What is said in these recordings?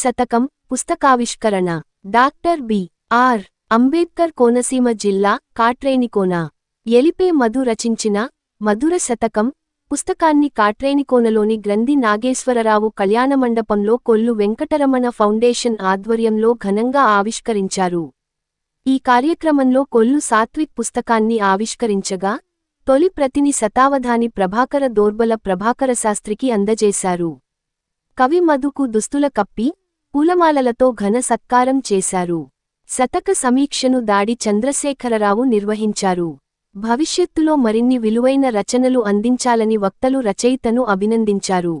శతకం పుస్తకావిష్కరణ. Doctor B. R. Ambedkar Konaseema జిల్లా కాట్రేనికోన. ఎలిపే మధు రచించిన మధుర శతకం పుస్తకాన్ని కాట్రేనికోనలోని గ్రంథి నాగేశ్వరరావు కళ్యాణమండపంలో కొల్లు వెంకటరమణ ఫౌండేషన్ ఆధ్వర్యంలో ఘనంగా ఆవిష్కరించారు. ఈ కార్యక్రమంలో కొల్లు సాత్విక్ పుస్తకాన్ని ఆవిష్కరించగా తొలి ప్రతిని శతావధాని ప్రభాకర దోర్బల ప్రభాకర శాస్త్రికి అందజేశారు. కవి మధుకు దుస్తుల కప్పి పూలమాలలతో ఘన సత్కారం చేశారు. శతక సమీక్షను దాడి చంద్రశేఖరరావు నిర్వహించారు. భవిష్యత్తులో మరిన్ని విలువైన రచనలు అందించాలని వక్తలు రచయితను అభినందించారు.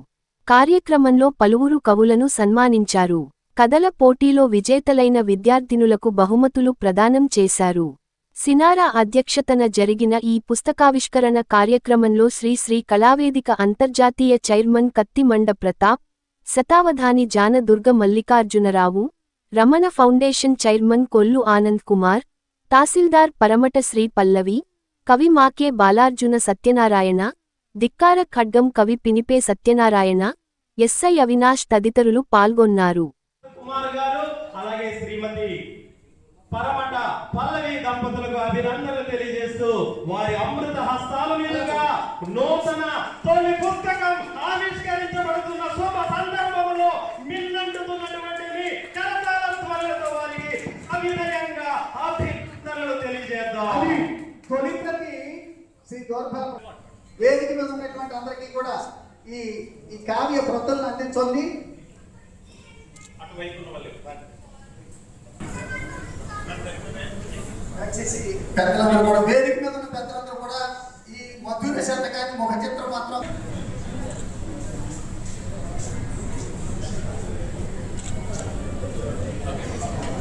కార్యక్రమంలో పలువురు కవులను సన్మానించారు. కథల పోటీలో విజేతలైన విద్యార్థినులకు బహుమతులు ప్రదానం చేశారు. సినారా అధ్యక్షతన జరిగిన ఈ పుస్తకావిష్కరణ కార్యక్రమంలో శ్రీశ్రీ కళావేదిక అంతర్జాతీయ చైర్మన్ కత్తిమండ ప్రతాప్ శతావధాని జానదుర్గ మల్లికార్జునరావు రమణ ఫౌండేషన్ చైర్మన్ కొల్లు ఆనంద్ కుమార్ తహసీల్దార్ పరమట శ్రీ పల్లవి కవి మాకే బాలార్జున సత్యనారాయణ దిక్కార ఖడ్గం కవి పినిపే సత్యనారాయణ ఎస్ఐ అవినాష్ తదితరులు పాల్గొన్నారు. అభినందనలు తెలియజేస్తూ వారి అమృత హస్తాల మీదుగా నూతన తొలి పుస్తకం ఆవిష్కరించబడుతున్న శుభ సందర్భంలో మిన్నంటుతున్నటువంటి మీ కరతాళ ధ్వనులతో వారికి అభినయంగా అభినందనలు తెలియజేద్దాం అది తొలి ప్రతి శ్రీ దోర్భల వేదిక మీద ఉన్నటువంటి అందరికీ కూడా ఈ ఈ కావ్య ప్రతులను అందించండి. దయచేసి పెద్దలందరూ కూడా వేదిక మీద ఉన్న పెద్దలందరూ కూడా ఈ మధుర శతకాన్ని ముఖ చిత్రం మాత్రం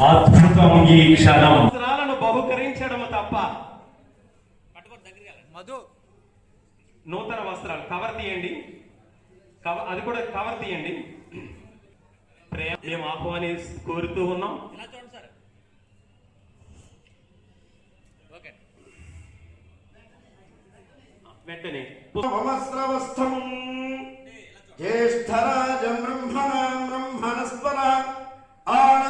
అద్భుతం ఈ క్షణం నూతన వస్త్రాలు. కవర్ తీయండి. కవ- అది కూడా కవర్ తీయండి. ప్రేమ మేము ఆహ్వాని కోరుతూ ఉన్నాం. వెంటనే. వస్త్రవస్థం జ్యేష్ఠరాజం బ్రహ్మణాం బ్రహ్మణస్పర ఆన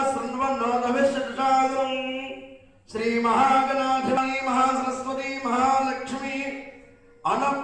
శ్రీ మహాగణాధిపతి మహాసరస్వతి మహాలక్ష్మి అనుగ్రహ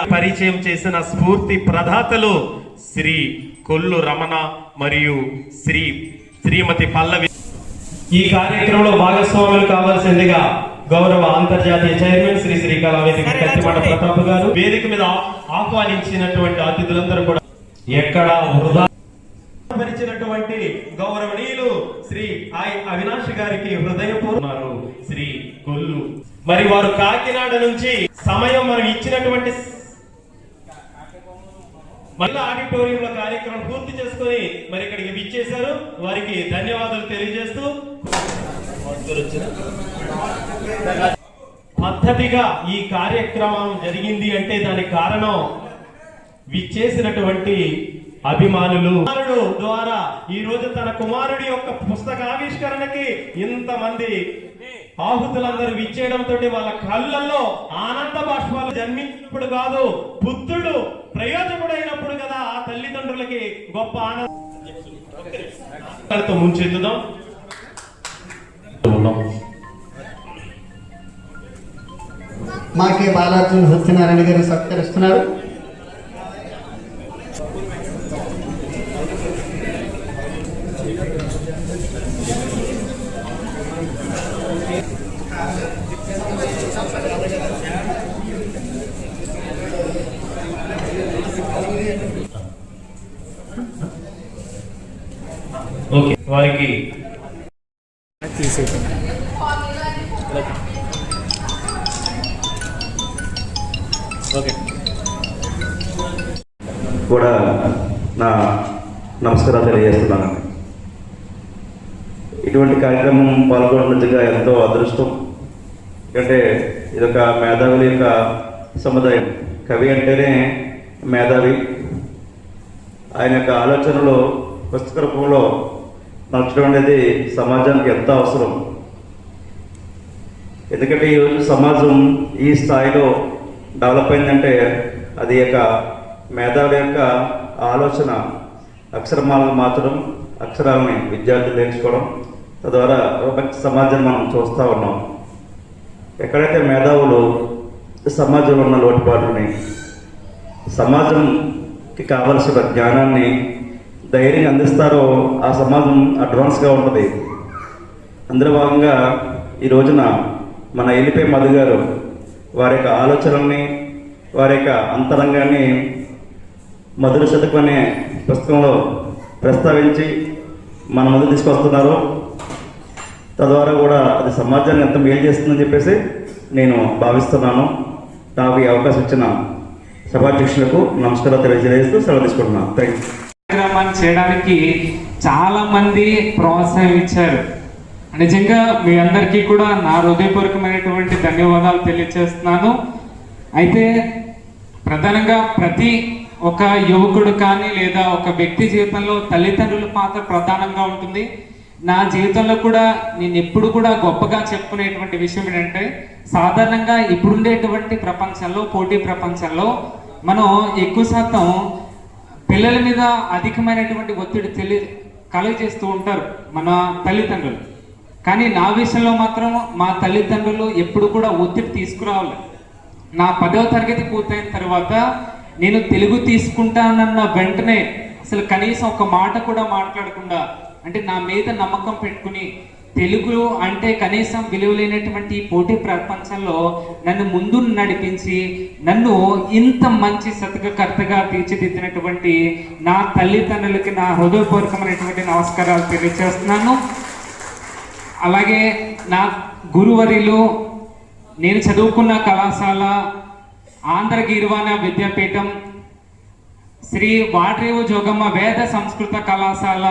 పరిచయం చేసిన స్ఫూర్తి ప్రదాతలు శ్రీ కొల్లు రమణ మరియు శ్రీ శ్రీమతి పల్లవి. ఈ కార్యక్రమంలో భాగస్వాములు కావాల్సిందిగా గౌరవ అంతర్జాతీయ చైర్మన్ శ్రీ శ్రీ కళావేదిక కత్తిమండ ప్రతాప్ గారు వేదిక మీద ఆహ్వానించినటువంటి అతిథులందరూ కూడా ఎక్కడ వృధా పరిచినటువంటి గౌరవనీయులు శ్రీ ఐ అవినాష్ గారికి హృదయపూర్వన్నారు శ్రీ కొల్లు. మరి వారు కాకినాడ నుంచి సమయం మనం ఇచ్చినటువంటి మళ్ళీ ఆడిటోరియంలో కార్యక్రమం పూర్తి చేసుకొని మరి ఇక్కడికి విచ్చేశారు వారికి ధన్యవాదాలు తెలియజేస్తూ పద్ధతిగా ఈ కార్యక్రమం జరిగింది అంటే దానికి కారణం విచ్చేసినటువంటి అభిమానులు. కుమారుడు ద్వారా ఈ రోజు తన కుమారుడి యొక్క పుస్తక ఆవిష్కరణకి ఇంతమంది ఆహుతులందరూ విచ్చేయడంతో వాళ్ళ కళ్ళల్లో ఆనంద బాష్పాలు జన్మించినప్పుడు కాదు బుద్ధుడు ప్రయోజకుడైనప్పుడు కదా ఆ తల్లిదండ్రులకి గొప్ప ఆనందం. ముంచెత్తుదాం. మాకే బాలార్జున సత్యనారాయణ గారు సత్కరిస్తున్నారు. ఓకే. వారికి ఓకే. కూడా నా నమస్కారాలు తెలియజేస్తున్నాను. ఇటువంటి కార్యక్రమం పాల్గొన్నట్టుగా ఎంతో అదృష్టం. ఎందుకంటే ఇదొక మేధావుల యొక్క సముదాయం. కవి అంటేనే మేధావి. ఆయన యొక్క ఆలోచనలు పుస్తక రూపంలో మార్చడం అనేది సమాజానికి ఎంతో అవసరం? ఎందుకంటే ఈరోజు సమాజం ఈ స్థాయిలో డెవలప్ అయిందంటే అది యొక్క మేధావుల యొక్క ఆలోచన. అక్షరమాలను మార్చడం అక్షరాలని విద్యార్థులు నేర్చుకోవడం తద్వారా ఒక సమాజం మనం చూస్తూ ఉన్నాం. ఎక్కడైతే మేధావులు సమాజంలో ఉన్న లోటుపాట్లని సమాజంకి కావలసిన జ్ఞానాన్ని ధైర్యంగా అందిస్తారో ఆ సమాజం అడ్వాన్స్గా ఉంటుంది. అందులో భాగంగా ఈ రోజున మన ఎలిపే మధు గారు వారి యొక్క ఆలోచనల్ని వారి యొక్క అంతరంగాన్ని మధుర శతకం అనే పుస్తకంలో ప్రస్తావించి మన ముందు తీసుకొస్తున్నారు. తద్వారా కూడా అది సమాజాన్ని ఎంత మేలు చేస్తుందని చెప్పేసి నేను భావిస్తున్నాను. నాకు ఈ అవకాశం ఇచ్చిన సభాధ్యక్షులకు నమస్కారాలు తెలియజేస్తూ సెలవు తీసుకుంటున్నాను. థ్యాంక్ యూ కార్యక్రమాన్ని చేయడానికి చాలా మంది ప్రోత్సహించారు నిజంగా మీ అందరికీ కూడా నా హృదయపూర్వకమైనటువంటి ధన్యవాదాలు తెలియజేస్తున్నాను అయితే ప్రధానంగా ప్రతి ఒక యువకుడు కానీ లేదా ఒక వ్యక్తి జీవితంలో తల్లిదండ్రుల పాత్ర ప్రధానంగా ఉంటుంది. నా జీవితంలో కూడా నేను ఎప్పుడు కూడా గొప్పగా చెప్పుకునేటువంటి విషయం ఏంటంటే సాధారణంగా ఇప్పుడుండేటువంటి ప్రపంచంలో పోటీ ప్రపంచంలో మనం ఎక్కువ శాతం పిల్లల మీద అధికమైనటువంటి ఒత్తిడి తెలి కలుగజేస్తూ ఉంటారు మన తల్లిదండ్రులు. కానీ నా విషయంలో మాత్రం మా తల్లిదండ్రులు ఎప్పుడు కూడా ఒత్తిడి తీసుకురావాలి. నా పదవ తరగతి పూర్తయిన తర్వాత నేను తెలుగు తీసుకుంటానన్న వెంటనే అసలు కనీసం ఒక మాట కూడా మాట్లాడకుండా అంటే నా మీద నమ్మకం పెట్టుకుని తెలుగు అంటే కనీసం విలువ లేనటువంటి పోటీ ప్రపంచంలో నన్ను ముందు నడిపించి నన్ను ఇంత మంచి శతకకర్తగా తీర్చిదిద్దినటువంటి నా తల్లిదండ్రులకి నా హృదయపూర్వకమైనటువంటి నమస్కారాలు తెలియజేస్తున్నాను అలాగే నా గురువరిలు నేను చదువుకున్న కళాశాల ఆంధ్ర గీర్వాణ విద్యాపీఠం శ్రీ వాడ్రేవు జోగమ్మ వేద సంస్కృత కళాశాల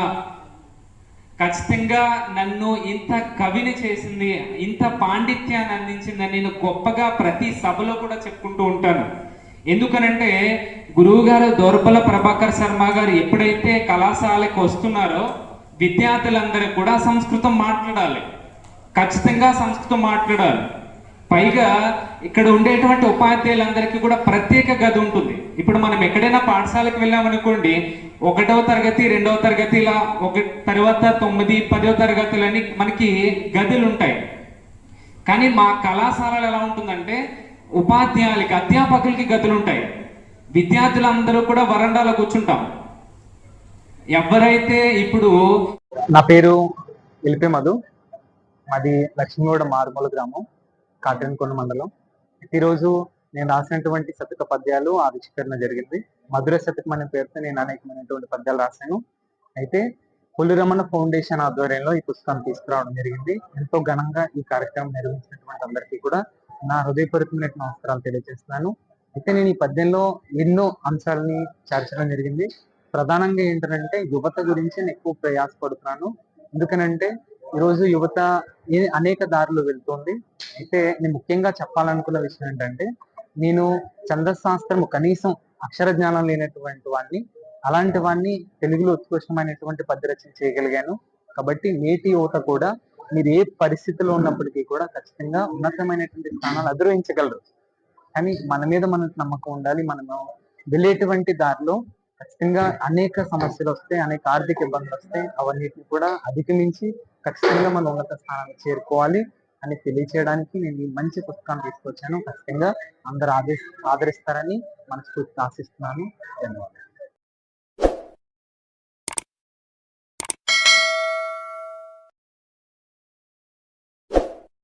ఖచ్చితంగా నన్ను ఇంత కవిని చేసింది ఇంత పాండిత్యాన్ని అందించిందని నేను గొప్పగా ప్రతి సభలో కూడా చెప్పుకుంటూ ఉంటాను. ఎందుకనంటే గురువుగారు దోర్బల దోర్పల ప్రభాకర్ శర్మ గారు ఎప్పుడైతే కళాశాలకు వస్తున్నారో విద్యార్థులందరూ కూడా సంస్కృతం మాట్లాడాలి. ఖచ్చితంగా సంస్కృతం మాట్లాడాలి. పైగా ఇక్కడ ఉండేటువంటి ఉపాధ్యాయులందరికీ కూడా ప్రత్యేక గది ఉంటుంది. ఇప్పుడు మనం ఎక్కడైనా పాఠశాలకు వెళ్ళామనుకోండి ఒకటవ తరగతి రెండవ తరగతి ఇలా ఒక తర్వాత తొమ్మిది పదవ తరగతులని మనకి గదులు ఉంటాయి కానీ మా కళాశాలలో ఎలా ఉంటుందంటే ఉపాధ్యాయులకి అధ్యాపకులకి గదులు ఉంటాయి విద్యార్థులందరూ కూడా వరండాలో కూర్చుంటాం. ఎవరైతే ఇప్పుడు నా పేరు ఎలిపే మధు. మాది లక్ష్మీగూడ మారుమూల గ్రామం కాటన్కొండ మండలం. ఈరోజు నేను రాసినటువంటి శతక పద్యాలు ఆవిష్కరణ జరిగింది. మధుర శతకం అనే పేరుతో నేను అనేకమైనటువంటి పద్యాలు రాశాను. అయితే పులిరమణ ఫౌండేషన్ ఆధ్వర్యంలో ఈ పుస్తకాన్ని తీసుకురావడం జరిగింది. ఎంతో ఘనంగా ఈ కార్యక్రమం నిర్వహించినటువంటి అందరికీ కూడా నా హృదయపూర్వకమైన నమస్కారాలు తెలియజేస్తున్నాను. అయితే నేను ఈ పద్యంలో ఎన్నో అంశాలని చేర్చడం జరిగింది. ప్రధానంగా ఏంటంటే యువత గురించి నేను ఎక్కువ ప్రయాసపడుతున్నాను. ఎందుకనంటే ఈరోజు యువత అనేక దారులు వెళ్తుంది. అయితే నేను ముఖ్యంగా చెప్పాలనుకున్న విషయం ఏంటంటే నేను చంద్రశాస్త్రము కనీసం అక్షర జ్ఞానం లేనటువంటి వాడిని అలాంటి వాడిని తెలుగులో ఉత్కృష్టమైనటువంటి పద్య రచన చేయగలిగాను. కాబట్టి నేటి యువత కూడా మీరు ఏ పరిస్థితిలో ఉన్నప్పటికీ కూడా ఖచ్చితంగా ఉన్నతమైనటువంటి స్థానాలు అధిరోహించగలరు. కానీ మన మీద మనకు నమ్మకం ఉండాలి. మనము వెళ్ళేటువంటి దారిలో ఖచ్చితంగా అనేక సమస్యలు వస్తాయి అనేక ఆర్థిక ఇబ్బందులు వస్తాయి. అవన్నిటిని కూడా అధిగమించి ఖచ్చితంగా మనం ఉన్నత స్థానానికి చేరుకోవాలి. అని తెలియచేయడానికి నేను ఈ మంచి పుస్తకాన్ని తీసుకొచ్చాను. ఖచ్చితంగా అందరు ఆదరి ఆదరిస్తారని మనస్ఫూర్తి ఆశిస్తున్నాను. ధన్యవాదాలు.